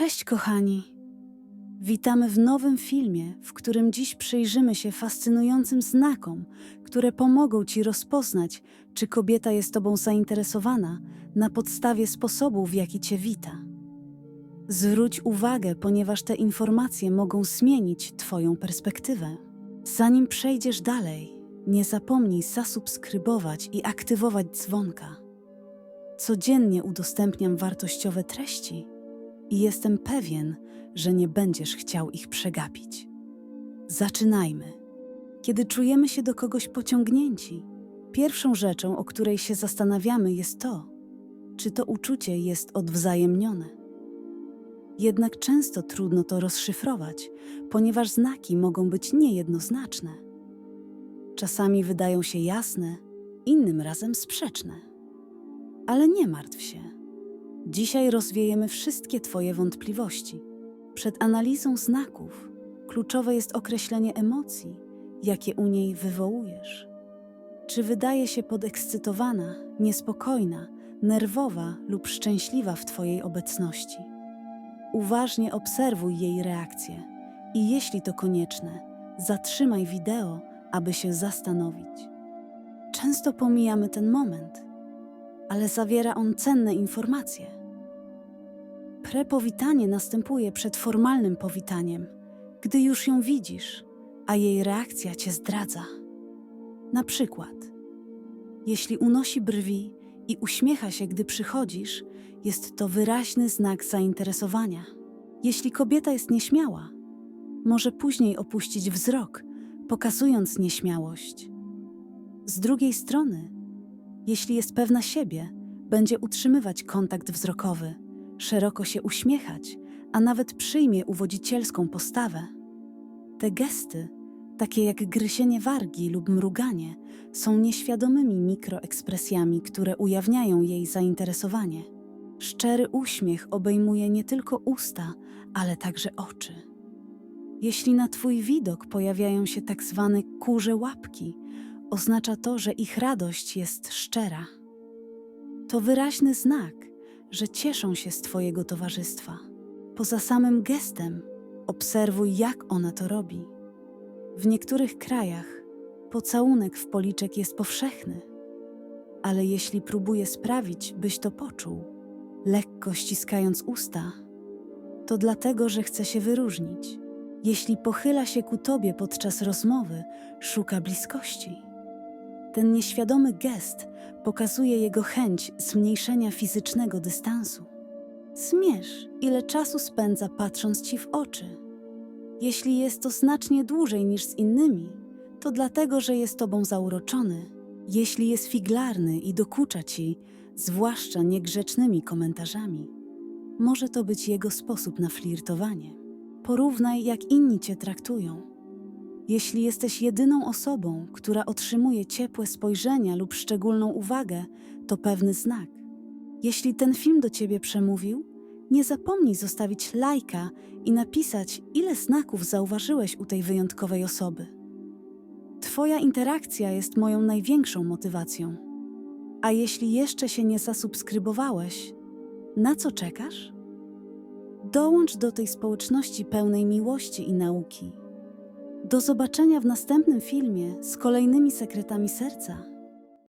Cześć, kochani! Witamy w nowym filmie, w którym dziś przyjrzymy się fascynującym znakom, które pomogą Ci rozpoznać, czy kobieta jest Tobą zainteresowana na podstawie sposobu, w jaki Cię wita. Zwróć uwagę, ponieważ te informacje mogą zmienić Twoją perspektywę. Zanim przejdziesz dalej, nie zapomnij zasubskrybować i aktywować dzwonka. Codziennie udostępniam wartościowe treści i jestem pewien, że nie będziesz chciał ich przegapić. Zaczynajmy. Kiedy czujemy się do kogoś pociągnięci, pierwszą rzeczą, o której się zastanawiamy, jest to, czy to uczucie jest odwzajemnione. Jednak często trudno to rozszyfrować, ponieważ znaki mogą być niejednoznaczne. Czasami wydają się jasne, innym razem sprzeczne. Ale nie martw się. Dzisiaj rozwiejemy wszystkie Twoje wątpliwości. Przed analizą znaków kluczowe jest określenie emocji, jakie u niej wywołujesz. Czy wydaje się podekscytowana, niespokojna, nerwowa lub szczęśliwa w Twojej obecności? Uważnie obserwuj jej reakcję i jeśli to konieczne, zatrzymaj wideo, aby się zastanowić. Często pomijamy ten moment, ale zawiera on cenne informacje. Prepowitanie następuje przed formalnym powitaniem, gdy już ją widzisz, a jej reakcja cię zdradza. Na przykład, jeśli unosi brwi i uśmiecha się, gdy przychodzisz, jest to wyraźny znak zainteresowania. Jeśli kobieta jest nieśmiała, może później opuścić wzrok, pokazując nieśmiałość. Z drugiej strony, jeśli jest pewna siebie, będzie utrzymywać kontakt wzrokowy, szeroko się uśmiechać, a nawet przyjmie uwodzicielską postawę. Te gesty, takie jak gryzienie wargi lub mruganie, są nieświadomymi mikroekspresjami, które ujawniają jej zainteresowanie. Szczery uśmiech obejmuje nie tylko usta, ale także oczy. Jeśli na Twój widok pojawiają się tak zwane kurze łapki, oznacza to, że ich radość jest szczera. To wyraźny znak, że cieszą się z Twojego towarzystwa. Poza samym gestem, obserwuj, jak ona to robi. W niektórych krajach pocałunek w policzek jest powszechny, ale jeśli próbuje sprawić, byś to poczuł, lekko ściskając usta, to dlatego, że chce się wyróżnić. Jeśli pochyla się ku tobie podczas rozmowy, szuka bliskości. Ten nieświadomy gest pokazuje jego chęć zmniejszenia fizycznego dystansu. Zmierz, ile czasu spędza patrząc ci w oczy. Jeśli jest to znacznie dłużej niż z innymi, to dlatego, że jest tobą zauroczony. Jeśli jest figlarny i dokucza ci, zwłaszcza niegrzecznymi komentarzami, może to być jego sposób na flirtowanie. Porównaj, jak inni cię traktują. Jeśli jesteś jedyną osobą, która otrzymuje ciepłe spojrzenia lub szczególną uwagę, to pewny znak. Jeśli ten film do ciebie przemówił, nie zapomnij zostawić lajka i napisać, ile znaków zauważyłeś u tej wyjątkowej osoby. Twoja interakcja jest moją największą motywacją. A jeśli jeszcze się nie zasubskrybowałeś, na co czekasz? Dołącz do tej społeczności pełnej miłości i nauki. Do zobaczenia w następnym filmie z kolejnymi sekretami serca.